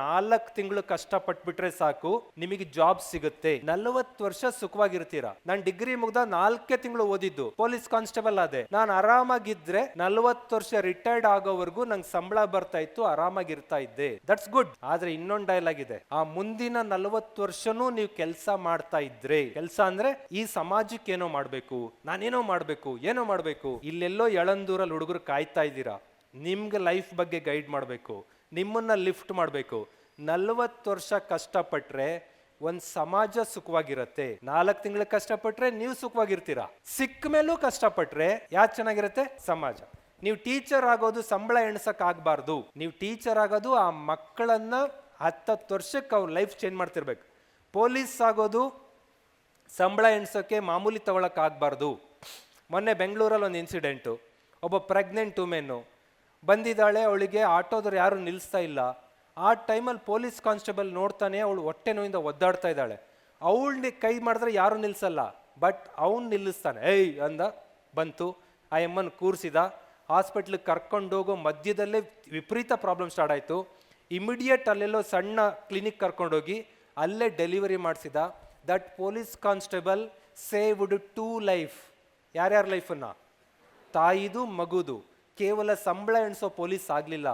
ನಾಲ್ಕು ತಿಂಗಳು ಕಷ್ಟಪಟ್ಬಿಟ್ರೆ ಸಾಕು, ನಿಮಗೆ ಜಾಬ್ ಸಿಗುತ್ತೆ. ನಲವತ್ತು ವರ್ಷ ಸುಖವಾಗಿರ್ತೀರಾ? ನಾನ್ ಡಿಗ್ರಿ ಮುಗ್ದ ನಾಲ್ಕೇ ತಿಂಗಳು ಓದಿದ್ದು ಪೊಲೀಸ್ ಕಾನ್ಸ್ಟೇಬಲ್ ಆದೆ. ನಾನು ಆರಾಮಾಗಿದ್ರೆ ನಲವತ್ತು ವರ್ಷ ರಿಟೈರ್ಡ್ ಆಗೋವರೆಗೂ ನಂಗೆ ಸಂಬಳ ಬರ್ತಾ ಇತ್ತು, ಆರಾಮಾಗಿರ್ತಾ ಇದ್ದೆ. ದಟ್ಸ್ ಗುಡ್ ಆದ್ರೆ ಇನ್ನೊಂದು ಡೈಲಾಗ್ ಇದೆ ಆ ಮುಂದಿನ ನಲವತ್ತು ವರ್ಷನೂ ನೀವು ಕೆಲಸ ಮಾಡ್ತಾ ಇದ್ರೆ, ಕೆಲಸ ಅಂದ್ರೆ ಈ ಸಮಾಜಕ್ಕೆ ಏನೋ ಮಾಡ್ಬೇಕು, ನಾನೇನೋ ಮಾಡ್ಬೇಕು, ಏನೋ ಮಾಡ್ಬೇಕು. ಇಲ್ಲೆಲ್ಲೋ ಎಳಂದೂರಲ್ಲಿ ಹುಡುಗರು ಕಾಯ್ತಾ ಇದ್ದೀರಾ? ನಿಮ್ಗೆ ಲೈಫ್ ಬಗ್ಗೆ ಗೈಡ್ ಮಾಡಬೇಕು, ನಿಮ್ಮನ್ನು ಲಿಫ್ಟ್ ಮಾಡಬೇಕು. ನಲ್ವತ್ತು ವರ್ಷ ಕಷ್ಟಪಟ್ರೆ ಒಂದು ಸಮಾಜ ಸುಖವಾಗಿರತ್ತೆ. ನಾಲ್ಕು ತಿಂಗಳು ಕಷ್ಟಪಟ್ರೆ ನೀವು ಸುಖವಾಗಿರ್ತೀರಾ. ಸಿಕ್ಕ ಮೇಲೂ ಕಷ್ಟಪಟ್ರೆ ಯಾವ ಚೆನ್ನಾಗಿರುತ್ತೆ? ಸಮಾಜ. ನೀವು ಟೀಚರ್ ಆಗೋದು ಸಂಬಳ ಎಣ್ಸಕ್ ಆಗ್ಬಾರ್ದು. ನೀವು ಟೀಚರ್ ಆಗೋದು ಆ ಮಕ್ಕಳನ್ನ ಹತ್ತತ್ತು ವರ್ಷಕ್ಕೆ ಅವ್ರ ಲೈಫ್ ಚೇಂಜ್ ಮಾಡ್ತಿರ್ಬೇಕು. ಪೊಲೀಸ್ ಆಗೋದು ಸಂಬಳ ಎಣ್ಸೋಕ್ಕೆ ಮಾಮೂಲಿ ತಗೊಳಕ್ ಆಗ್ಬಾರ್ದು. ಮೊನ್ನೆ ಬೆಂಗಳೂರಲ್ಲಿ ಒಂದು ಇನ್ಸಿಡೆಂಟು ಒಬ್ಬ ಪ್ರೆಗ್ನೆಂಟ್ ವುಮೆನ್ನು ಬಂದಿದ್ದಾಳೆ, ಅವಳಿಗೆ ಆಟೋದವ್ರು ಯಾರು ನಿಲ್ಲಿಸ್ತಾ ಇಲ್ಲ. ಆ ಟೈಮಲ್ಲಿ ಪೊಲೀಸ್ ಕಾನ್ಸ್ಟೇಬಲ್ ನೋಡ್ತಾನೆ, ಅವಳು ಹೊಟ್ಟೆ ನೋಯಿಂದ ಒದ್ದಾಡ್ತಾ ಇದ್ದಾಳೆ. ಅವಳನ್ನ ಕೈ ಮಾಡಿದ್ರೆ ಯಾರು ನಿಲ್ಲಿಸಲ್ಲ ಬಟ್ ಅವನು ನಿಲ್ಲಿಸ್ತಾನೆ. ಏಯ್, ಅಂದ, ಬಂತು. ಆ ಎಮ್ಮನ್ ಕೂರಿಸಿದ. ಹಾಸ್ಪಿಟ್ಲಿಗೆ ಕರ್ಕೊಂಡು ಹೋಗೋ ಮಧ್ಯದಲ್ಲೇ ವಿಪರೀತ ಪ್ರಾಬ್ಲಮ್ ಸ್ಟಾರ್ಟ್ ಆಯಿತು. ಇಮಿಡಿಯೇಟ್ ಅಲ್ಲೆಲ್ಲೋ ಸಣ್ಣ ಕ್ಲಿನಿಕ್ ಕರ್ಕೊಂಡೋಗಿ ಅಲ್ಲೇ ಡೆಲಿವರಿ ಮಾಡಿಸಿದ. That police constable saved two life. ಯಾರ್ಯಾರ ಲೈಫನ್ನು? ತಾಯಿದು, ಮಗುದು. ಕೇವಲ ಸಂಬಳ ಎಣಿಸೋ ಪೊಲೀಸ್ ಆಗಲಿಲ್ಲ.